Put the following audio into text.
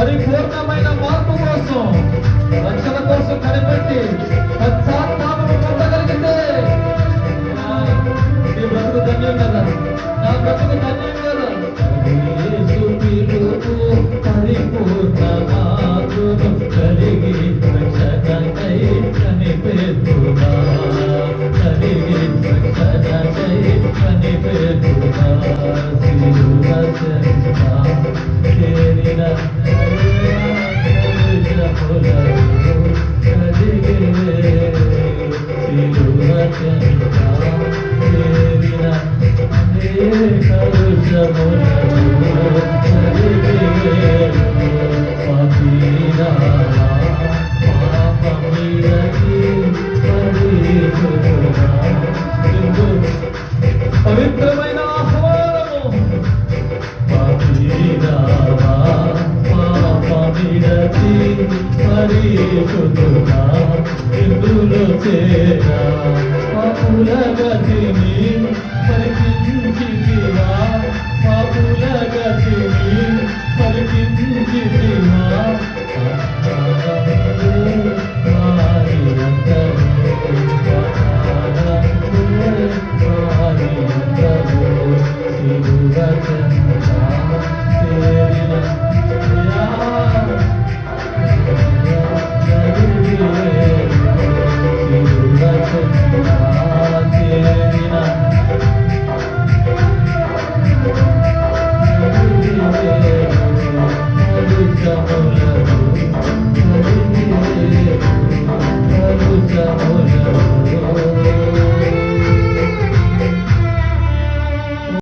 పరిపూర్ణమైన మార్పు కోసం రక్షణ కోసం కనిపెట్టి పశ్చాత్తాపము పొందగలిగితే ఆ, నీ బ్రతుకు ధన్యం కదా? నా బ్రతుకు ధన్యం కదా? పిలుపు పరిపూర్ణ కలిగి రక్షకై కనిపెట్టుగా కలిగి రక్షణకై కనిపెట్టుగా శిలువ చెంత పవిత్రమైన ఆహ్వానము పాపమిడచి పరిశుద్ధుడా ఇందులో చేరా పాపుల గతిని Thank you.